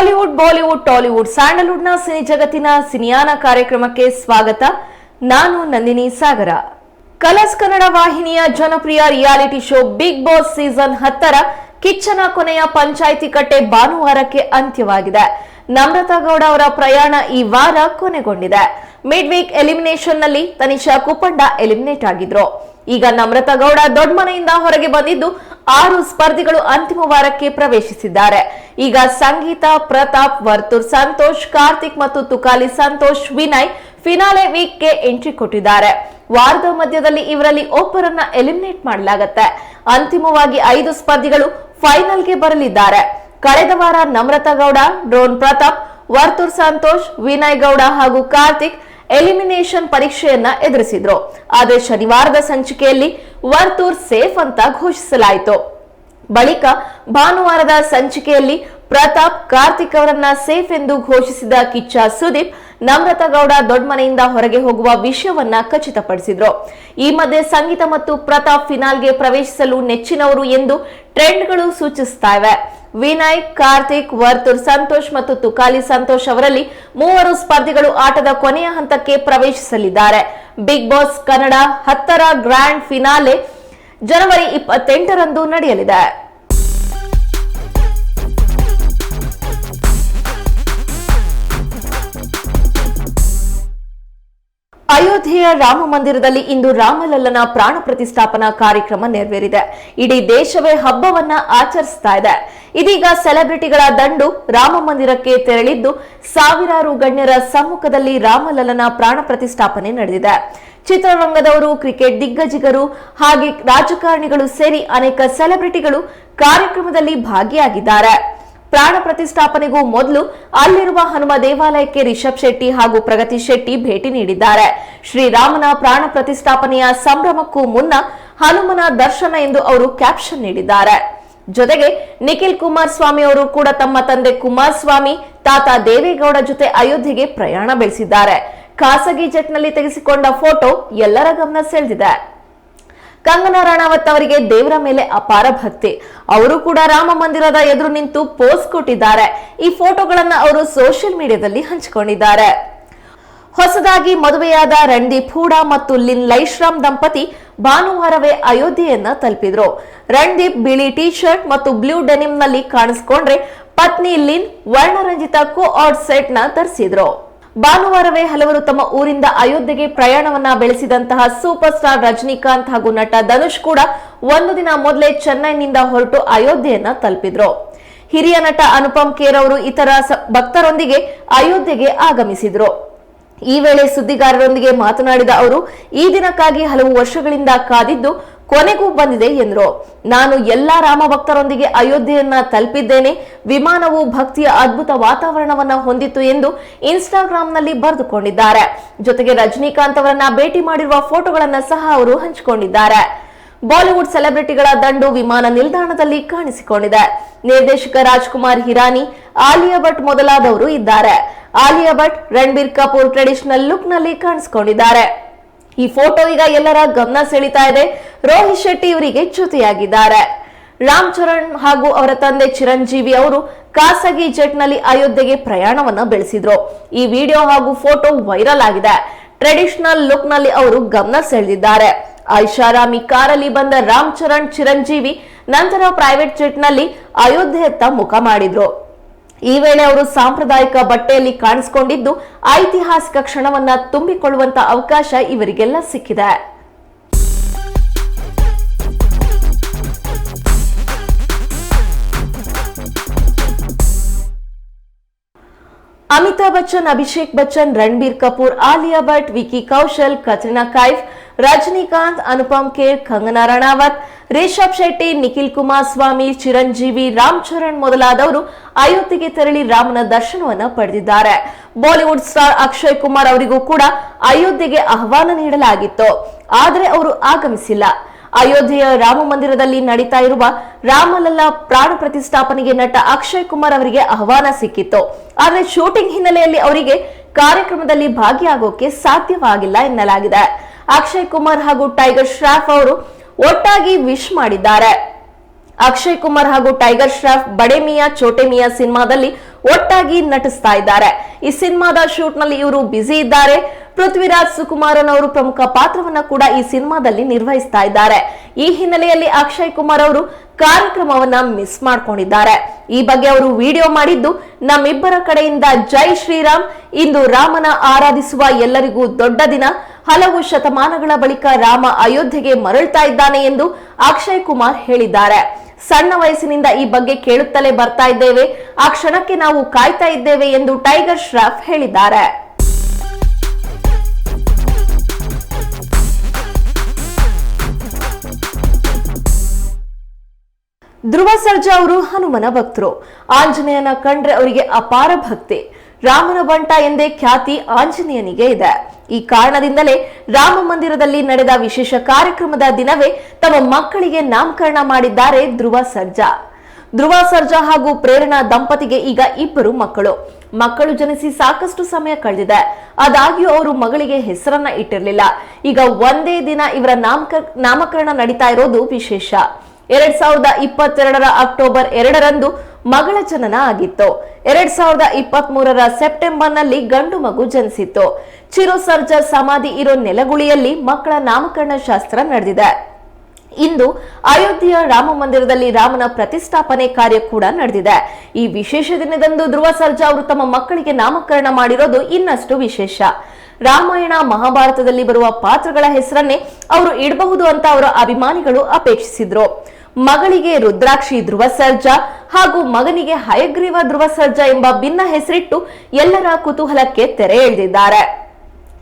Hollywood Bollywood, Tollywood, ಸ್ಯಾಂಡಲ್ವುಡ್ನ cine ಜಗತ್ತಿನ ಸಿನಿಯಾನ ಕಾರ್ಯಕ್ರಮಕ್ಕೆ ಸ್ವಾಗತ. ನಾನು ನಂದಿನಿ ಸಾಗರ. ಕಲರ್ಸ್ ಕನ್ನಡ ವಾಹಿನಿಯ ಜನಪ್ರಿಯ reality show Big Boss season ಹತ್ತರ ಕಿಚ್ಚನ ಕೊನೆಯ ಪಂಚಾಯಿತಿ ಕಟ್ಟೆ ಭಾನುವಾರಕ್ಕೆ ಅಂತ್ಯವಾಗಿದೆ. ನಮ್ರತಾ ಗೌಡ ಅವರ ಪ್ರಯಾಣ ಈ ವಾರ ಕೊನೆಗೊಂಡಿದೆ. ಮಿಡ್ ವೀಕ್ ಎಲಿಮಿನೇಷನ್ನಲ್ಲಿ ತನಿಷಾ ಕುಪಂಡ ಎಲಿಮಿನೇಟ್ ಆಗಿದ್ರು. ಈಗ ನಮ್ರತಾ ಗೌಡ ದೊಡ್ಡ ಮನೆಯಿಂದ ಹೊರಗೆ ಬಂದಿದ್ದು ಆರು ಸ್ಪರ್ಧಿಗಳು ಅಂತಿಮ ವಾರಕ್ಕೆ ಪ್ರವೇಶಿಸಿದ್ದಾರೆ. ಈಗ ಸಂಗೀತ, ಪ್ರತಾಪ್, ವರ್ತೂರ್, ಸಂತೋಷ್, ಕಾರ್ತಿಕ್ ಮತ್ತು ತುಕಾಲಿ ಸಂತೋಷ್, ವಿನಯ್ ಫಿನಾಲೆ ವೀಕ್ಗೆ ಎಂಟ್ರಿ ಕೊಟ್ಟಿದ್ದಾರೆ. ವಾರದ ಮಧ್ಯದಲ್ಲಿ ಇವರಲ್ಲಿ ಒಬ್ಬರನ್ನ ಎಲಿಮಿನೇಟ್ ಮಾಡಲಾಗುತ್ತೆ. ಅಂತಿಮವಾಗಿ ಐದು ಸ್ಪರ್ಧಿಗಳು ಫೈನಲ್ಗೆ ಬರಲಿದ್ದಾರೆ. ಕಳೆದ ವಾರ ನಮ್ರತಾ ಗೌಡ ಡ್ರೋನ್ ಪ್ರತಾಪ್, ವರ್ತೂರ್ ಸಂತೋಷ್, ವಿನಯ್ ಗೌಡ ಹಾಗೂ ಕಾರ್ತಿಕ್ ಎಲಿಮಿನೇಷನ್ ಪರೀಕ್ಷೆಯನ್ನ ಎದುರಿಸಿದ್ರು. ಆದರೆ ಶನಿವಾರದ ಸಂಚಿಕೆಯಲ್ಲಿ ವರ್ತೂರ್ ಸೇಫ್ ಅಂತ ಘೋಷಿಸಲಾಯಿತು. ಬಳಿಕ ಭಾನುವಾರದ ಸಂಚಿಕೆಯಲ್ಲಿ ಪ್ರತಾಪ್ ಕಾರ್ತಿಕ್ ಅವರನ್ನ ಸೇಫ್ ಎಂದು ಘೋಷಿಸಿದ ಕಿಚ್ಚ ಸುದೀಪ್ ನಮ್ರತಾ ಗೌಡ ದೊಡ್ಡಮನೆಯಿಂದ ಹೊರಗೆ ಹೋಗುವ ವಿಷಯವನ್ನ ಖಚಿತಪಡಿಸಿದ್ರು. ಈ ಮಧ್ಯೆ ಸಂಗೀತ ಮತ್ತು ಪ್ರತಾಪ್ ಫಿನಾಲ್ಗೆ ಪ್ರವೇಶಿಸಲು ನೆಚ್ಚಿನವರು ಎಂದು ಟ್ರೆಂಡ್ಗಳು ಸೂಚಿಸ್ತಾ ಇವೆ. ವಿನಯ್ ಕಾರ್ತಿಕ್, ವರ್ತುರ್, ಸಂತೋಷ್ ಮತ್ತು ತುಕಾಲಿ ಸಂತೋಷ್ ಅವರಲ್ಲಿ ಮೂವರು ಸ್ಪರ್ಧಿಗಳು ಆಟದ ಕೊನೆಯ ಹಂತಕ್ಕೆ ಪ್ರವೇಶಿಸಲಿದ್ದಾರೆ. ಬಿಗ್ ಬಾಸ್ ಕನ್ನಡ ಹತ್ತರ ಗ್ರ್ಯಾಂಡ್ ಫಿನಾಲೆ ಜನವರಿ ಇಪ್ಪತ್ತೆಂಟರಂದು ನಡೆಯಲಿದೆ. ಅಯೋಧ್ಯೆಯ ರಾಮ ಮಂದಿರದಲ್ಲಿ ಇಂದು ರಾಮಲಲ್ಲನ ಪ್ರಾಣ ಪ್ರತಿಷ್ಠಾಪನಾ ಕಾರ್ಯಕ್ರಮ ನೆರವೇರಿದೆ. ಇಡೀ ದೇಶವೇ ಹಬ್ಬವನ್ನ ಆಚರಿಸ್ತಾ ಇದೆ. ಇದೀಗ ಸೆಲೆಬ್ರಿಟಿಗಳ ದಂಡು ರಾಮ ಮಂದಿರಕ್ಕೆ ತೆರಳಿದ್ದು ಸಾವಿರಾರು ಗಣ್ಯರ ಸಮ್ಮುಖದಲ್ಲಿ ರಾಮಲಲ್ಲನ ಪ್ರಾಣ ಪ್ರತಿಷ್ಠಾಪನೆ ನಡೆದಿದೆ. ಚಿತ್ರರಂಗದವರು, ಕ್ರಿಕೆಟ್ ದಿಗ್ಗಜಿಗರು ಹಾಗೆ ರಾಜಕಾರಣಿಗಳು ಸೇರಿ ಅನೇಕ ಸೆಲೆಬ್ರಿಟಿಗಳು ಕಾರ್ಯಕ್ರಮದಲ್ಲಿ ಭಾಗಿಯಾಗಿದ್ದಾರೆ. ಪ್ರಾಣ ಪ್ರತಿಷ್ಠಾಪನೆಗೂ ಮೊದಲು ಅಲ್ಲಿರುವ ಹನುಮ ದೇವಾಲಯಕ್ಕೆ ರಿಷಬ್ ಶೆಟ್ಟಿ ಹಾಗೂ ಪ್ರಗತಿ ಶೆಟ್ಟಿ ಭೇಟಿ ನೀಡಿದ್ದಾರೆ. ಶ್ರೀರಾಮನ ಪ್ರಾಣ ಪ್ರತಿಷ್ಠಾಪನೆಯ ಸಂಭ್ರಮಕ್ಕೂ ಮುನ್ನ ಹನುಮನ ದರ್ಶನ ಎಂದು ಅವರು ಕ್ಯಾಪ್ಷನ್ ನೀಡಿದ್ದಾರೆ. ಜೊತೆಗೆ ನಿಖಿಲ್ ಕುಮಾರಸ್ವಾಮಿ ಅವರು ಕೂಡ ತಮ್ಮ ತಂದೆ ಕುಮಾರಸ್ವಾಮಿ ತಾತ ದೇವೇಗೌಡ ಜೊತೆ ಅಯೋಧ್ಯೆಗೆ ಪ್ರಯಾಣ ಬೆಳೆಸಿದ್ದಾರೆ. ಖಾಸಗಿ ಜೆಟ್ನಲ್ಲಿ ತೆಗೆಸಿಕೊಂಡ ಫೋಟೋ ಎಲ್ಲರ ಗಮನ ಸೆಳೆದಿದೆ. ಕಂಗನಾ ರಾಣಾವತ್ ಅವರಿಗೆ ದೇವರ ಮೇಲೆ ಅಪಾರ ಭಕ್ತಿ. ಅವರು ಕೂಡ ರಾಮ ಮಂದಿರದ ಎದುರು ನಿಂತು ಪೋಸ್ ಕೊಟ್ಟಿದ್ದಾರೆ. ಈ ಫೋಟೋಗಳನ್ನ ಅವರು ಸೋಷಿಯಲ್ ಮೀಡಿಯಾದಲ್ಲಿ ಹಂಚಿಕೊಂಡಿದ್ದಾರೆ. ಹೊಸದಾಗಿ ಮದುವೆಯಾದ ರಣದೀಪ್ ಹೂಡಾ ಮತ್ತು ಲಿನ್ ಲೈಶ್ರಾಮ್ ದಂಪತಿ ಭಾನುವಾರವೇ ಅಯೋಧ್ಯೆಯನ್ನ ತಲುಪಿದ್ರು. ರಣದೀಪ್ ಬಿಳಿ ಟಿ ಶರ್ಟ್ ಮತ್ತು ಬ್ಲೂ ಡೆನಿಮ್ನಲ್ಲಿ ಕಾಣಿಸ್ಕೊಂಡ್ರೆ ಪತ್ನಿ ಲಿನ್ ವರ್ಣರಂಜಿತ ಕೋ ಆರ್ಡ್ ಸೆಟ್ನ ಧರಿಸಿದ್ರು ಭಾನುವಾರವೇ ಹಲವರು ತಮ್ಮ ಊರಿಂದ ಅಯೋಧ್ಯೆಗೆ ಪ್ರಯಾಣವನ್ನ ಬೆಳೆಸಿದಂತಹ ಸೂಪರ್ ಸ್ಟಾರ್ ರಜನಿಕಾಂತ್ ಹಾಗೂ ನಟ ಧನುಷ್ ಕೂಡ ಒಂದು ದಿನ ಮೊದಲೇ ಚೆನ್ನೈನಿಂದ ಹೊರಟು ಅಯೋಧ್ಯೆಯನ್ನ ತಲುಪಿದ್ರು. ಹಿರಿಯ ನಟ ಅನುಪಮ್ ಖೇರ್ ಅವರು ಇತರ ಭಕ್ತರೊಂದಿಗೆ ಅಯೋಧ್ಯೆಗೆ ಆಗಮಿಸಿದ್ರು. ಈ ವೇಳೆ ಸುದ್ದಿಗಾರರೊಂದಿಗೆ ಮಾತನಾಡಿದ ಅವರು, ಈ ದಿನಕ್ಕಾಗಿ ಹಲವು ವರ್ಷಗಳಿಂದ ಕಾದಿದ್ದು ಕೊನೆಗೂ ಬಂದಿದೆ ಎಂದರು. ನಾನು ಎಲ್ಲಾ ರಾಮ ಭಕ್ತರೊಂದಿಗೆ ಅಯೋಧ್ಯೆಯನ್ನ ತಲುಪಿದ್ದೇನೆ. ವಿಮಾನವು ಭಕ್ತಿಯ ಅದ್ಭುತ ವಾತಾವರಣವನ್ನ ಹೊಂದಿತ್ತು ಎಂದು ಇನ್ಸ್ಟಾಗ್ರಾಂನಲ್ಲಿ ಬರೆದುಕೊಂಡಿದ್ದಾರೆ. ಜೊತೆಗೆ ರಜನಿಕಾಂತ್ ಅವರನ್ನ ಭೇಟಿ ಮಾಡಿರುವ ಫೋಟೋಗಳನ್ನ ಸಹ ಅವರು ಹಂಚಿಕೊಂಡಿದ್ದಾರೆ. ಬಾಲಿವುಡ್ ಸೆಲೆಬ್ರಿಟಿಗಳ ದಂಡು ವಿಮಾನ ನಿಲ್ದಾಣದಲ್ಲಿ ಕಾಣಿಸಿಕೊಂಡಿದೆ. ನಿರ್ದೇಶಕ ರಾಜ್ಕುಮಾರ್ ಹಿರಾನಿ, ಆಲಿಯಾ ಭಟ್ ಮೊದಲಾದವರು ಇದ್ದಾರೆ. ಆಲಿಯಾ ಭಟ್, ರಣಬೀರ್ ಕಪೂರ್ ಟ್ರೆಡಿಷನಲ್ ಲುಕ್ನಲ್ಲಿ ಕಾಣಿಸಿಕೊಂಡಿದ್ದಾರೆ. ಈ ಫೋಟೋ ಈಗ ಎಲ್ಲರ ಗಮನ ಸೆಳೀತಾ ಇದೆ. ರೋಹಿತ್ ಶೆಟ್ಟಿ ಇವರಿಗೆ ಜೊತೆಯಾಗಿದ್ದಾರೆ ರಾಮ್ ಚರಣ್ ಹಾಗೂ ಅವರ ತಂದೆ ಚಿರಂಜೀವಿ ಅವರು ಖಾಸಗಿ ಜೆಟ್ನಲ್ಲಿ ಅಯೋಧ್ಯೆಗೆ ಪ್ರಯಾಣವನ್ನ ಬೆಳೆಸಿದ್ರು. ಈ ವಿಡಿಯೋ ಹಾಗೂ ಫೋಟೋ ವೈರಲ್ ಆಗಿದೆ. ಟ್ರೆಡಿಷನಲ್ ಲುಕ್ನಲ್ಲಿ ಅವರು ಗಮನ ಸೆಳೆದಿದ್ದಾರೆ. ಐಷಾರಾಮಿ ಕಾರಲ್ಲಿ ಬಂದ ರಾಮ್ ಚರಣ್ ಚಿರಂಜೀವಿ ನಂತರ ಪ್ರೈವೇಟ್ ಜೆಟ್ನಲ್ಲಿ ಅಯೋಧ್ಯೆಯತ್ತ ಮುಖ ಮಾಡಿದ್ರು. ಈ ವೇಳೆ ಅವರು ಸಾಂಪ್ರದಾಯಿಕ ಬಟ್ಟೆಯಲ್ಲಿ ಕಾಣಿಸಿಕೊಂಡಿದ್ದು, ಐತಿಹಾಸಿಕ ಕ್ಷಣವನ್ನ ತುಂಬಿಕೊಳ್ಳುವಂತ ಅವಕಾಶ ಇವರಿಗೆಲ್ಲ ಸಿಕ್ಕಿದೆ. ಅಮಿತಾಬ್ ಬಚ್ಚನ್, ಅಭಿಷೇಕ್ ಬಚ್ಚನ್, ರಣಬೀರ್ ಕಪೂರ್, ಆಲಿಯಾ ಭಟ್, ವಿಕಿ ಕೌಶಲ್, ಕತ್ರಿನಾ ಕೈಫ್ ರಜನಿಕಾಂತ್, ಅನುಪಮ್ ಖೇರ್, ಕಂಗನಾ ರಣಾವತ್, ರಿಷಬ್ ಶೆಟ್ಟಿ, ನಿಖಿಲ್ ಕುಮಾರ್ ಸ್ವಾಮಿ, ಚಿರಂಜೀವಿ, ರಾಮ್ ಚರಣ್ ಮೊದಲಾದವರು ಅಯೋಧ್ಯೆಗೆ ತೆರಳಿ ರಾಮನ ದರ್ಶನವನ್ನ ಪಡೆದಿದ್ದಾರೆ. ಬಾಲಿವುಡ್ ಸ್ಟಾರ್ ಅಕ್ಷಯ್ ಕುಮಾರ್ ಅವರಿಗೂ ಕೂಡ ಅಯೋಧ್ಯೆಗೆ ಆಹ್ವಾನ ನೀಡಲಾಗಿತ್ತು. ಆದರೆ ಅವರು ಆಗಮಿಸಿಲ್ಲ. ಅಯೋಧ್ಯೆಯ ರಾಮ ಮಂದಿರದಲ್ಲಿ ನಡೀತಾ ಇರುವ ರಾಮಲಲ್ಲ ಪ್ರಾಣ ಪ್ರತಿಷ್ಠಾಪನೆಗೆ ನಟ ಅಕ್ಷಯ್ ಕುಮಾರ್ ಅವರಿಗೆ ಆಹ್ವಾನ ಸಿಕ್ಕಿತ್ತು. ಆದರೆ ಶೂಟಿಂಗ್ ಹಿನ್ನೆಲೆಯಲ್ಲಿ ಅವರಿಗೆ ಕಾರ್ಯಕ್ರಮದಲ್ಲಿ ಭಾಗಿಯಾಗೋಕೆ ಸಾಧ್ಯವಾಗಿಲ್ಲ ಎನ್ನಲಾಗಿದೆ. ಅಕ್ಷಯ್ ಕುಮಾರ್ ಹಾಗೂ ಟೈಗರ್ ಶ್ರಾಫ್ ಅವರು ಒಟ್ಟಾಗಿ ವಿಶ್ ಮಾಡಿದ್ದಾರೆ. ಅಕ್ಷಯ್ ಕುಮಾರ್ ಹಾಗೂ ಟೈಗರ್ ಶ್ರಾಫ್ ಬಡೆ ಮಿಯಾ ಚೋಟೆ ಮಿಯಾ ಸಿನಿಮಾದಲ್ಲಿ ಒಟ್ಟಾಗಿ ನಟಿಸ್ತಾ ಇದ್ದಾರೆ. ಈ ಸಿನಿಮಾದ ಶೂಟ್ನಲ್ಲಿ ಇವರು ಬ್ಯುಸಿ ಇದ್ದಾರೆ. ಪೃಥ್ವಿರಾಜ್ ಸುಕುಮಾರನ್ ಅವರು ಪ್ರಮುಖ ಪಾತ್ರವನ್ನ ಕೂಡ ಈ ಸಿನಿಮಾದಲ್ಲಿ ನಿರ್ವಹಿಸ್ತಾ ಇದ್ದಾರೆ. ಈ ಹಿನ್ನೆಲೆಯಲ್ಲಿ ಅಕ್ಷಯ್ ಕುಮಾರ್ ಅವರು ಕಾರ್ಯಕ್ರಮವನ್ನ ಮಿಸ್ ಮಾಡ್ಕೊಂಡಿದ್ದಾರೆ. ಈ ಬಗ್ಗೆ ಅವರು ವಿಡಿಯೋ ಮಾಡಿದ್ದು, ನಮ್ಮಿಬ್ಬರ ಕಡೆಯಿಂದ ಜೈ ಶ್ರೀರಾಮ್, ಇಂದು ರಾಮನ ಆರಾಧಿಸುವ ಎಲ್ಲರಿಗೂ ದೊಡ್ಡ ದಿನ. ಹಲವು ಶತಮಾನಗಳ ಬಳಿಕ ರಾಮ ಅಯೋಧ್ಯೆಗೆ ಮರಳ್ತಾ ಇದ್ದಾನೆ ಎಂದು ಅಕ್ಷಯ್ ಕುಮಾರ್ ಹೇಳಿದ್ದಾರೆ. ಸಣ್ಣ ವಯಸ್ಸಿನಿಂದ ಈ ಬಗ್ಗೆ ಕೇಳುತ್ತಲೇ ಬರ್ತಾ ಇದ್ದೇವೆ. ಆ ಕ್ಷಣಕ್ಕೆ ನಾವು ಕಾಯ್ತಾ ಇದ್ದೇವೆ ಎಂದು ಟೈಗರ್ ಶ್ರಾಫ್ ಹೇಳಿದ್ದಾರೆ. ಧ್ರುವ ಸರ್ಜಾ ಅವರು ಹನುಮನ ಭಕ್ತರು. ಆಂಜನೇಯನ ಕಂಡ್ರೆ ಅವರಿಗೆ ಅಪಾರ ಭಕ್ತಿ. ರಾಮನ ಬಂಟ ಎಂದೇ ಖ್ಯಾತಿ ಆಂಜನೇಯನಿಗೆ ಇದೆ. ಈ ಕಾರಣದಿಂದಲೇ ರಾಮ ಮಂದಿರದಲ್ಲಿ ನಡೆದ ವಿಶೇಷ ಕಾರ್ಯಕ್ರಮದ ದಿನವೇ ತಮ್ಮ ಮಕ್ಕಳಿಗೆ ನಾಮಕರಣ ಮಾಡಿದ್ದಾರೆ ಧ್ರುವ ಸರ್ಜಾ. ಧ್ರುವ ಸರ್ಜಾ ಹಾಗೂ ಪ್ರೇರಣಾ ದಂಪತಿಗೆ ಈಗ ಇಬ್ಬರು ಮಕ್ಕಳು. ಮಕ್ಕಳು ಜನಿಸಿ ಸಾಕಷ್ಟು ಸಮಯ ಕಳೆದಿದೆ. ಆದಾಗ್ಯೂ ಅವರು ಮಗಳಿಗೆ ಹೆಸರನ್ನ ಇಟ್ಟಿರಲಿಲ್ಲ. ಈಗ ಒಂದೇ ದಿನ ಇವರ ನಾಮಕ, ನಾಮಕರಣ ನಡೀತಾ ಇರೋದು ವಿಶೇಷ. ಎರಡ್ ಸಾವಿರದ ಇಪ್ಪತ್ತೆರಡರ ಅಕ್ಟೋಬರ್ ಎರಡರಂದು ಮಗಳ ಜನನ ಆಗಿತ್ತು. ಎರಡ್ ಸಾವಿರದ ಇಪ್ಪತ್ತ್ ಮೂರರ ಸೆಪ್ಟೆಂಬರ್ನಲ್ಲಿ ಗಂಡು ಮಗು ಜನಿಸಿತ್ತು. ಚಿರು ಸರ್ಜಾ ಸಮಾಧಿ ಇರೋ ನೆಲಗುಳಿಯಲ್ಲಿ ಮಕ್ಕಳ ನಾಮಕರಣ ಶಾಸ್ತ್ರ ನಡೆದಿದೆ. ಇಂದು ಅಯೋಧ್ಯೆಯ ರಾಮ ಮಂದಿರದಲ್ಲಿ ರಾಮನ ಪ್ರತಿಷ್ಠಾಪನೆ ಕಾರ್ಯ ಕೂಡ ನಡೆದಿದೆ. ಈ ವಿಶೇಷ ದಿನದಂದು ಧ್ರುವ ಸರ್ಜಾ ಅವರು ತಮ್ಮ ಮಕ್ಕಳಿಗೆ ನಾಮಕರಣ ಮಾಡಿರೋದು ಇನ್ನಷ್ಟು ವಿಶೇಷ. ರಾಮಾಯಣ ಮಹಾಭಾರತದಲ್ಲಿ ಬರುವ ಪಾತ್ರಗಳ ಹೆಸರನ್ನೇ ಅವರು ಇಡಬಹುದು ಅಂತ ಅವರ ಅಭಿಮಾನಿಗಳು ಅಪೇಕ್ಷಿಸಿದ್ರು. ಮಗಳಿಗೆ ರುದ್ರಾಕ್ಷಿ ಧ್ರುವ ಸರ್ಜಾ ಹಾಗೂ ಮಗನಿಗೆ ಹಯಗ್ರೀವ ಧ್ರುವ ಸರ್ಜಾ ಎಂಬ ಭಿನ್ನ ಹೆಸರಿಟ್ಟು ಎಲ್ಲರ ಕುತೂಹಲಕ್ಕೆ ತೆರೆ ಎಳೆದಿದ್ದಾರೆ.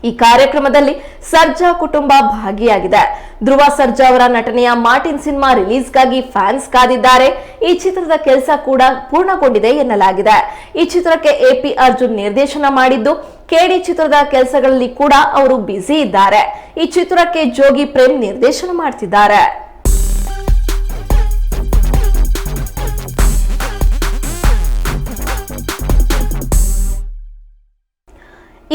ಈ ಕಾರ್ಯಕ್ರಮದಲ್ಲಿ ಸರ್ಜಾ ಕುಟುಂಬ ಭಾಗಿಯಾಗಿದೆ. ಧ್ರುವ ಸರ್ಜಾ ಅವರ ನಟನೆಯ ಮಾರ್ಟಿನ್ ಸಿನಿಮಾ ರಿಲೀಸ್ಗಾಗಿ ಫ್ಯಾನ್ಸ್ ಕಾದಿದ್ದಾರೆ. ಈ ಚಿತ್ರದ ಕೆಲಸ ಕೂಡ ಪೂರ್ಣಗೊಂಡಿದೆ ಎನ್ನಲಾಗಿದೆ. ಈ ಚಿತ್ರಕ್ಕೆ ಎಪಿ ಅರ್ಜುನ್ ನಿರ್ದೇಶನ ಮಾಡಿದ್ದು, ಕೆಡಿ ಚಿತ್ರದ ಕೆಲಸಗಳಲ್ಲಿ ಕೂಡ ಅವರು ಬ್ಯುಸಿ ಇದ್ದಾರೆ. ಈ ಚಿತ್ರಕ್ಕೆ ಜೋಗಿ ಪ್ರೇಮ್ ನಿರ್ದೇಶನ ಮಾಡ್ತಿದ್ದಾರೆ.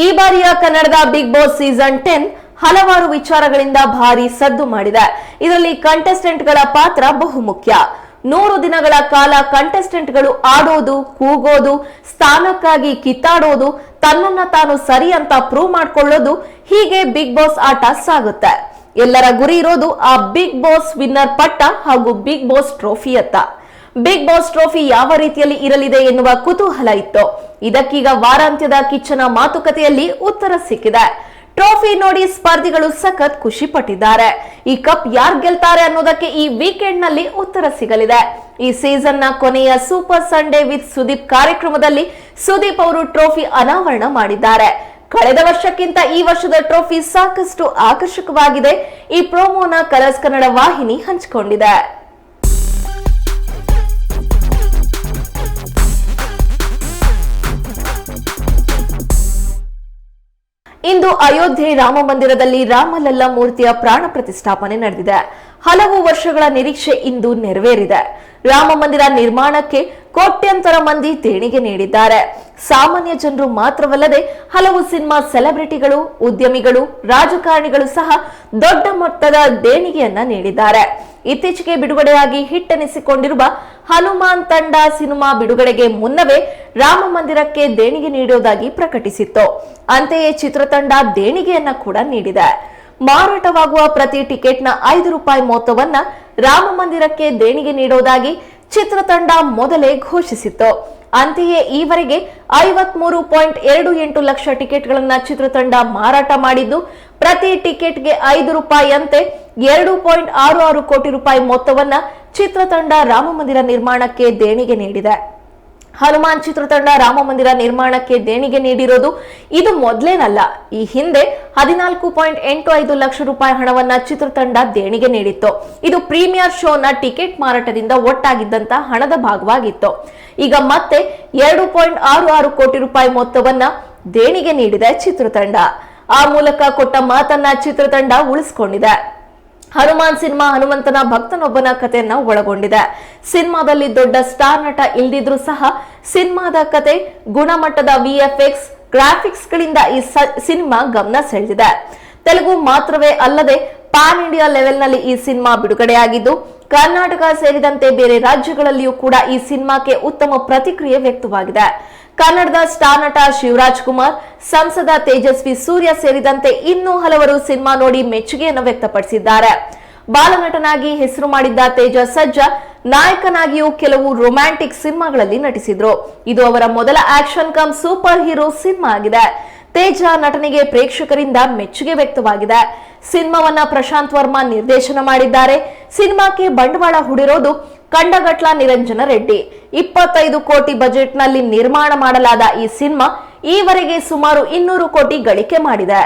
ಈ ಬಾರಿಯ ಕನ್ನಡದ ಬಿಗ್ ಬಾಸ್ ಸೀಸನ್ ಟೆನ್ ಹಲವಾರು ವಿಚಾರಗಳಿಂದ ಭಾರಿ ಸದ್ದು ಮಾಡಿದೆ. ಇದರಲ್ಲಿ ಕಂಟೆಸ್ಟೆಂಟ್ಗಳ ಪಾತ್ರ ಬಹುಮುಖ್ಯ. ನೂರು ದಿನಗಳ ಕಾಲ ಕಂಟೆಸ್ಟೆಂಟ್ಗಳು ಆಡೋದು, ಕೂಗೋದು, ಸ್ಥಾನಕ್ಕಾಗಿ ಕಿತ್ತಾಡೋದು, ತನ್ನನ್ನ ತಾನು ಸರಿ ಅಂತ ಪ್ರೂವ್ ಮಾಡ್ಕೊಳ್ಳೋದು ಹೀಗೆ ಬಿಗ್ ಬಾಸ್ ಆಟ ಸಾಗುತ್ತೆ. ಎಲ್ಲರ ಗುರಿ ಇರೋದು ಆ ಬಿಗ್ ಬಾಸ್ ವಿನ್ನರ್ ಪಟ್ಟ ಹಾಗೂ ಬಿಗ್ ಬಾಸ್ ಟ್ರೋಫಿಯತ್ತ ಬಿಗ್ ಬಾಸ್ ಟ್ರೋಫಿ ಯಾವ ರೀತಿಯಲ್ಲಿ ಇರಲಿದೆ ಎನ್ನುವ ಕುತೂಹಲ ಇತ್ತು. ಇದಕ್ಕೀಗ ವಾರಾಂತ್ಯದ ಕಿಚ್ಚನ ಮಾತುಕತೆಯಲ್ಲಿ ಉತ್ತರ ಸಿಕ್ಕಿದೆ. ಟ್ರೋಫಿ ನೋಡಿ ಸ್ಪರ್ಧಿಗಳು ಸಖತ್ ಖುಷಿ ಪಟ್ಟಿದ್ದಾರೆ ಈ ಕಪ್ ಯಾರ್ ಗೆಲ್ತಾರೆ ಅನ್ನೋದಕ್ಕೆ ಈ ವೀಕೆಂಡ್ನಲ್ಲಿ ಉತ್ತರ ಸಿಗಲಿದೆ. ಈ ಸೀಸನ್ನ ಕೊನೆಯ ಸೂಪರ್ ಸಂಡೇ ವಿತ್ ಸುದೀಪ್ ಕಾರ್ಯಕ್ರಮದಲ್ಲಿ ಸುದೀಪ್ ಅವರು ಟ್ರೋಫಿ ಅನಾವರಣ ಮಾಡಿದ್ದಾರೆ. ಕಳೆದ ವರ್ಷಕ್ಕಿಂತ ಈ ವರ್ಷದ ಟ್ರೋಫಿ ಸಾಕಷ್ಟು ಆಕರ್ಷಕವಾಗಿದೆ. ಈ ಪ್ರೋಮೋನ ಕಲರ್ಸ್ ಕನ್ನಡ ವಾಹಿನಿ ಹಂಚಿಕೊಂಡಿದೆ. ಇಂದು ಅಯೋಧ್ಯೆ ರಾಮ ಮಂದಿರದಲ್ಲಿ ರಾಮಲಲ್ಲ ಮೂರ್ತಿಯ ಪ್ರಾಣ ಪ್ರತಿಷ್ಠಾಪನೆ ನಡೆದಿದೆ. ಹಲವು ವರ್ಷಗಳ ನಿರೀಕ್ಷೆ ಇಂದು ನೆರವೇರಿದೆ. ರಾಮ ಮಂದಿರ ನಿರ್ಮಾಣಕ್ಕೆ ಕೋಟ್ಯಂತರ ಮಂದಿ ದೇಣಿಗೆ ನೀಡಿದ್ದಾರೆ. ಸಾಮಾನ್ಯ ಜನರು ಮಾತ್ರವಲ್ಲದೆ ಹಲವು ಸಿನಿಮಾ ಸೆಲೆಬ್ರಿಟಿಗಳು, ಉದ್ಯಮಿಗಳು, ರಾಜಕಾರಣಿಗಳು ಸಹ ದೊಡ್ಡ ಮೊತ್ತದ ದೇಣಿಗೆಯನ್ನ ನೀಡಿದ್ದಾರೆ. ಇತ್ತೀಚೆಗೆ ಬಿಡುಗಡೆಯಾಗಿ ಹಿಟ್ ಎನಿಸಿಕೊಂಡಿರುವ ಹನುಮಾನ್ ತಂಡ ಸಿನಿಮಾ ಬಿಡುಗಡೆಗೆ ಮುನ್ನವೇ ರಾಮ ಮಂದಿರಕ್ಕೆ ದೇಣಿಗೆ ನೀಡುವುದಾಗಿ ಪ್ರಕಟಿಸಿತ್ತು. ಅಂತೆಯೇ ಚಿತ್ರತಂಡ ದೇಣಿಗೆಯನ್ನ ಕೂಡ ನೀಡಿದೆ. ಮಾರಾಟವಾಗುವ ಪ್ರತಿ ಟಿಕೆಟ್ನ ಐದು ರೂಪಾಯಿ ಮೊತ್ತವನ್ನ ರಾಮ ಮಂದಿರಕ್ಕೆ ದೇಣಿಗೆ ನೀಡುವುದಾಗಿ ಚಿತ್ರತಂಡ ಮೊದಲೇ ಘೋಷಿಸಿತ್ತು. ಅಂತೆಯೇ ಈವರೆಗೆ ಐವತ್ಮೂರು ಪಾಯಿಂಟ್ ಎರಡು ಎಂಟು ಲಕ್ಷ ಟಿಕೆಟ್ಗಳನ್ನ ಚಿತ್ರತಂಡ ಮಾರಾಟ ಮಾಡಿದ್ದು, ಪ್ರತಿ ಟಿಕೆಟ್ಗೆ ಐದು ರೂಪಾಯಿಯಂತೆ ಎರಡು ಪಾಯಿಂಟ್ ಆರು ಆರು ಕೋಟಿ ರೂಪಾಯಿ ಮೊತ್ತವನ್ನ ಚಿತ್ರತಂಡ ರಾಮಮಂದಿರ ನಿರ್ಮಾಣಕ್ಕೆ ದೇಣಿಗೆ ನೀಡಿದೆ. ಹನುಮಾನ್ ಚಿತ್ರತಂಡ ರಾಮ ಮಂದಿರ ನಿರ್ಮಾಣಕ್ಕೆ ದೇಣಿಗೆ ನೀಡಿರೋದು ಇದು ಮೊದಲೇನಲ್ಲ. ಈ ಹಿಂದೆ ಹದಿನಾಲ್ಕು ಪಾಯಿಂಟ್ ಎಂಟು ಐದು ಲಕ್ಷ ರೂಪಾಯಿ ಹಣವನ್ನ ಚಿತ್ರತಂಡ ದೇಣಿಗೆ ನೀಡಿತ್ತು. ಇದು ಪ್ರೀಮಿಯರ್ ಶೋನ ಟಿಕೆಟ್ ಮಾರಾಟದಿಂದ ಒಟ್ಟಾಗಿದ್ದಂತ ಹಣದ ಭಾಗವಾಗಿತ್ತು. ಈಗ ಮತ್ತೆ ಎರಡು ಪಾಯಿಂಟ್ ಆರು ಆರು ಕೋಟಿ ರೂಪಾಯಿ ಮೊತ್ತವನ್ನ ದೇಣಿಗೆ ನೀಡಿದೆ ಚಿತ್ರತಂಡ. ಆ ಮೂಲಕ ಕೊಟ್ಟ ಮಾತನ್ನ ಚಿತ್ರತಂಡ ಉಳಿಸಿಕೊಂಡಿದೆ. ಹನುಮಾನ್ ಸಿನಿಮಾ ಹನುಮಂತನ ಭಕ್ತನೊಬ್ಬನ ಕಥೆಯನ್ನ ಒಳಗೊಂಡಿದೆ. ಸಿನಿಮಾದಲ್ಲಿ ದೊಡ್ಡ ಸ್ಟಾರ್ ನಟ ಇಲ್ದಿದ್ರೂ ಸಹ ಸಿನಿಮಾದ ಕತೆ, ಗುಣಮಟ್ಟದ ವಿಎಫ್ಎಕ್ಸ್ ಗ್ರಾಫಿಕ್ಸ್ ಗಳಿಂದ ಈ ಸಿನಿಮಾ ಗಮನ ಸೆಳೆದಿದೆ. ತೆಲುಗು ಮಾತ್ರವೇ ಅಲ್ಲದೆ ಪ್ಯಾನ್ ಇಂಡಿಯಾ ಲೆವೆಲ್ನಲ್ಲಿ ಈ ಸಿನಿಮಾ ಬಿಡುಗಡೆಯಾಗಿದ್ದು ಕರ್ನಾಟಕ ಸೇರಿದಂತೆ ಬೇರೆ ರಾಜ್ಯಗಳಲ್ಲಿಯೂ ಕೂಡ ಈ ಸಿನಿಮಾಕ್ಕೆ ಉತ್ತಮ ಪ್ರತಿಕ್ರಿಯೆ ವ್ಯಕ್ತವಾಗಿದೆ. ಕನ್ನಡದ ಸ್ಟಾರ್ ನಟ ಶಿವರಾಜ್ ಕುಮಾರ್, ಸಂಸದ ತೇಜಸ್ವಿ ಸೂರ್ಯ ಸೇರಿದಂತೆ ಇನ್ನೂ ಹಲವರು ಸಿನಿಮಾ ನೋಡಿ ಮೆಚ್ಚುಗೆಯನ್ನು ವ್ಯಕ್ತಪಡಿಸಿದ್ದಾರೆ. ಬಾಲನಟನಾಗಿ ಹೆಸರು ಮಾಡಿದ್ದ ತೇಜ ಸಜ್ಜಾ, ನಾಯಕನಾಗಿಯೂ ಕೆಲವು ರೊಮ್ಯಾಂಟಿಕ್ ಸಿನಿಮಾಗಳಲ್ಲಿ ನಟಿಸಿದ್ರು. ಇದು ಅವರ ಮೊದಲ action cum super hero cinema ಆಗಿದೆ. ತೇಜ ನಟನೆಗೆ ಪ್ರೇಕ್ಷಕರಿಂದ ಮೆಚ್ಚುಗೆ ವ್ಯಕ್ತವಾಗಿದೆ. ಸಿನಿಮಾವನ್ನ ಪ್ರಶಾಂತ್ ವರ್ಮಾ ನಿರ್ದೇಶನ ಮಾಡಿದ್ದಾರೆ. ಸಿನಿಮಾಕ್ಕೆ ಬಂಡವಾಳ ಹೂಡಿರೋದು ಕಂಡಗಟ್ಲ ನಿರಂಜನ ರೆಡ್ಡಿ. ಇಪ್ಪತ್ತೈದು ಕೋಟಿ ಬಜೆಟ್ನಲ್ಲಿ ನಿರ್ಮಾಣ ಮಾಡಲಾದ ಈ ಸಿನಿಮಾ ಈವರೆಗೆ ಸುಮಾರು ಇನ್ನೂರು ಕೋಟಿ ಗಳಿಕೆ ಮಾಡಿದೆ.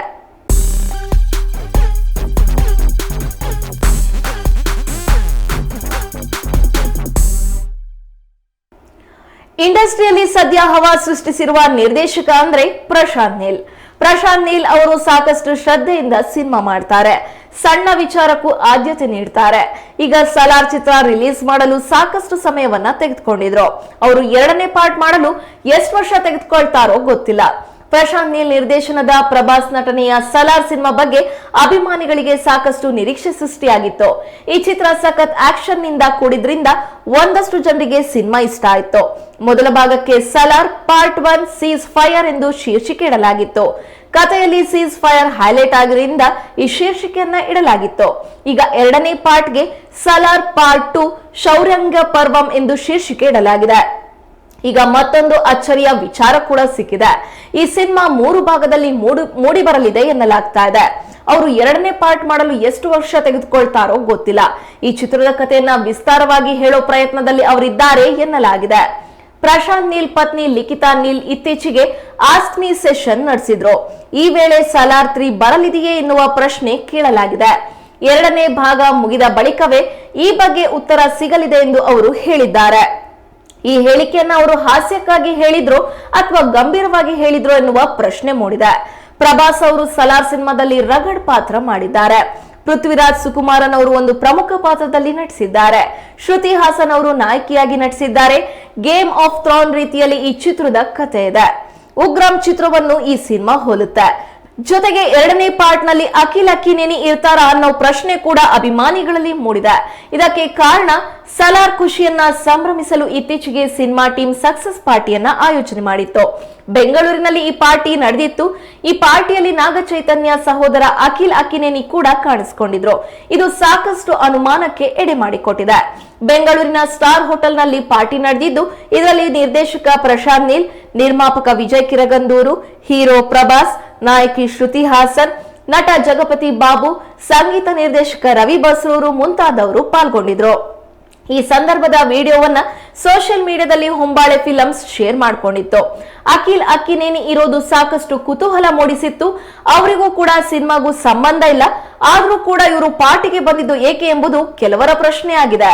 ಇಂಡಸ್ಟ್ರಿಯಲ್ಲಿ ಸದ್ಯ ಹವಾ ಸೃಷ್ಟಿಸಿರುವ ನಿರ್ದೇಶಕ ಅಂದ್ರೆ ಪ್ರಶಾಂತ್ ನೀಲ್. ಪ್ರಶಾಂತ್ ನೀಲ್ ಅವರು ಸಾಕಷ್ಟು ಶ್ರದ್ಧೆಯಿಂದ ಸಿನಿಮಾ ಮಾಡ್ತಾರೆ. ಸಣ್ಣ ವಿಚಾರಕ್ಕೂ ಆದ್ಯತೆ ನೀಡ್ತಾರೆ. ಈಗ ಸಲಾರ್ ಚಿತ್ರ ರಿಲೀಸ್ ಮಾಡಲು ಸಾಕಷ್ಟು ಸಮಯವನ್ನ ತೆಗೆದುಕೊಂಡಿದ್ರು. ಅವರು ಎರಡನೇ ಪಾರ್ಟ್ ಮಾಡಲು ಎಷ್ಟು ವರ್ಷ ತೆಗೆದುಕೊಳ್ತಾರೋ ಗೊತ್ತಿಲ್ಲ. ಪ್ರಶಾಂತ್ ನೀಲ್ ನಿರ್ದೇಶನದ ಪ್ರಭಾಸ್ ನಟನೆಯ ಸಲಾರ್ ಸಿನಿಮಾ ಬಗ್ಗೆ ಅಭಿಮಾನಿಗಳಿಗೆ ಸಾಕಷ್ಟು ನಿರೀಕ್ಷೆ ಸೃಷ್ಟಿಯಾಗಿತ್ತು. ಈ ಚಿತ್ರ ಸಖತ್ ಆಕ್ಷನ್ನಿಂದ ಕೂಡಿದ್ರಿಂದ ಒಂದಷ್ಟು ಜನರಿಗೆ ಸಿನಿಮಾ ಇಷ್ಟ ಆಯ್ತು. ಮೊದಲ ಭಾಗಕ್ಕೆ Salaar part one seize fire ಎಂದು ಶೀರ್ಷಿಕೆ ಇಡಲಾಗಿತ್ತು. ಕಥೆಯಲ್ಲಿ ಸೀಸ್ ಫೈರ್ ಹೈಲೈಟ್ ಆಗಿರಿಂದ ಈ ಶೀರ್ಷಿಕೆಯನ್ನ ಇಡಲಾಗಿತ್ತು. ಈಗ ಎರಡನೇ ಪಾರ್ಟ್ಗೆ ಸಲಾರ್ ಪಾರ್ಟ್ ಟು ಶೌರ್ಯಂಗ ಪರ್ವಂ ಎಂದು ಶೀರ್ಷಿಕೆ ಇಡಲಾಗಿದೆ. ಈಗ ಮತ್ತೊಂದು ಅಚ್ಚರಿಯ ವಿಚಾರ ಕೂಡ ಸಿಕ್ಕಿದೆ. ಈ ಸಿನಿಮಾ ಮೂರು ಭಾಗದಲ್ಲಿ ಮೂಡಿ ಮೂಡಿ ಬರಲಿದೆ ಎನ್ನಲಾಗ್ತಾ ಇದೆ. ಅವರು ಎರಡನೇ ಪಾರ್ಟ್ ಮಾಡಲು ಎಷ್ಟು ವರ್ಷ ತೆಗೆದುಕೊಳ್ತಾರೋ ಗೊತ್ತಿಲ್ಲ. ಈ ಚಿತ್ರದ ಕಥೆಯನ್ನ ವಿಸ್ತಾರವಾಗಿ ಹೇಳೋ ಪ್ರಯತ್ನದಲ್ಲಿ ಅವರಿದ್ದಾರೆ ಎನ್ನಲಾಗಿದೆ. ಪ್ರಶಾಂತ್ ನೀಲ್, ಪತ್ನಿ ಲಿಖಿತಾ ನೀಲ್ ಇತ್ತೀಚೆಗೆ ಆಸ್ಮಿ ಸೆಷನ್ ನಡೆಸಿದ್ರು. ಈ ವೇಳೆ ಸಲಾರ್ ತ್ರೀ ಬರಲಿದೆಯೇ ಎನ್ನುವ ಪ್ರಶ್ನೆ ಕೇಳಲಾಗಿದೆ. ಎರಡನೇ ಭಾಗ ಮುಗಿದ ಬಳಿಕವೇ ಈ ಬಗ್ಗೆ ಉತ್ತರ ಸಿಗಲಿದೆ ಎಂದು ಅವರು ಹೇಳಿದ್ದಾರೆ. ಈ ಹೇಳಿಕೆಯನ್ನ ಅವರು ಹಾಸ್ಯಕ್ಕಾಗಿ ಹೇಳಿದ್ರು ಅಥವಾ ಗಂಭೀರವಾಗಿ ಹೇಳಿದ್ರು ಎನ್ನುವ ಪ್ರಶ್ನೆ ಮೂಡಿದೆ. ಪ್ರಭಾಸ್ ಅವರು ಸಲಾರ್ ಸಿನಿಮಾದಲ್ಲಿ ರಗಡ್ ಪಾತ್ರ ಮಾಡಿದ್ದಾರೆ. ಪೃಥ್ವಿರಾಜ್ ಸುಕುಮಾರನ್ ಅವರು ಒಂದು ಪ್ರಮುಖ ಪಾತ್ರದಲ್ಲಿ ನಟಿಸಿದ್ದಾರೆ. ಶ್ರುತಿ ಹಾಸನ್ ಅವರು ನಾಯಕಿಯಾಗಿ ನಟಿಸಿದ್ದಾರೆ. ಗೇಮ್ ಆಫ್ ಥ್ರಾನ್ ರೀತಿಯಲ್ಲಿ ಈ ಚಿತ್ರದ ಕಥೆ ಇದೆ. ಉಗ್ರಂ ಚಿತ್ರವನ್ನು ಈ ಸಿನಿಮಾ ಹೋಲುತ್ತೆ. ಜೊತೆಗೆ ಎರಡನೇ ಪಾರ್ಟ್ನಲ್ಲಿ ಅಖಿಲ್ ಅಕ್ಕಿನೇನಿ ಇರ್ತಾರ ಅನ್ನೋ ಪ್ರಶ್ನೆ ಕೂಡ ಅಭಿಮಾನಿಗಳಲ್ಲಿ ಮೂಡಿದೆ. ಇದಕ್ಕೆ ಕಾರಣ ಸಲಾರ್ ಖುಷಿಯನ್ನ ಸಂಭ್ರಮಿಸಲು ಇತ್ತೀಚೆಗೆ ಸಿನಿಮಾ ಟೀಮ್ ಸಕ್ಸಸ್ ಪಾರ್ಟಿಯನ್ನ ಆಯೋಜನೆ ಮಾಡಿತ್ತು. ಬೆಂಗಳೂರಿನಲ್ಲಿ ಈ ಪಾರ್ಟಿ ನಡೆದಿತ್ತು. ಈ ಪಾರ್ಟಿಯಲ್ಲಿ ನಾಗ ಚೈತನ್ಯ ಸಹೋದರ ಅಖಿಲ್ ಅಕ್ಕಿನೇನಿ ಕೂಡ ಕಾಣಿಸಿಕೊಂಡಿದ್ರು. ಇದು ಸಾಕಷ್ಟು ಅನುಮಾನಕ್ಕೆ ಎಡೆ ಮಾಡಿಕೊಟ್ಟಿದೆ. ಬೆಂಗಳೂರಿನ ಸ್ಟಾರ್ ಹೋಟೆಲ್ನಲ್ಲಿ ಪಾರ್ಟಿ ನಡೆದಿದ್ದು, ಇದರಲ್ಲಿ ನಿರ್ದೇಶಕ ಪ್ರಶಾಂತ್ ನೀಲ್, ನಿರ್ಮಾಪಕ ವಿಜಯ್ ಕಿರಗಂದೂರು, ಹೀರೋ ಪ್ರಭಾಸ್, ನಾಯಕಿ ಶ್ರುತಿ ಹಾಸನ್, ನಟ ಜಗಪತಿ ಬಾಬು, ಸಂಗೀತ ನಿರ್ದೇಶಕ ರವಿ ಬಸ್ರೂರು ಮುಂತಾದವರು ಪಾಲ್ಗೊಂಡಿದ್ರು. ಈ ಸಂದರ್ಭದ ವಿಡಿಯೋವನ್ನ ಸೋಷಿಯಲ್ ಮೀಡಿಯಾದಲ್ಲಿ ಹೊಂಬಾಳೆ ಫಿಲಮ್ಸ್ ಶೇರ್ ಮಾಡ್ಕೊಂಡಿತ್ತು. ಅಖಿಲ್ ಅಕ್ಕಿನೇನಿ ಇರೋದು ಸಾಕಷ್ಟು ಕುತೂಹಲ ಮೂಡಿಸಿತ್ತು. ಅವರಿಗೂ ಕೂಡ ಸಿನಿಮಾಗೂ ಸಂಬಂಧ ಇಲ್ಲ. ಆದರೂ ಕೂಡ ಇವರು ಪಾರ್ಟಿಗೆ ಬಂದಿದ್ದು ಏಕೆ ಎಂಬುದು ಕೆಲವರ ಪ್ರಶ್ನೆ ಆಗಿದೆ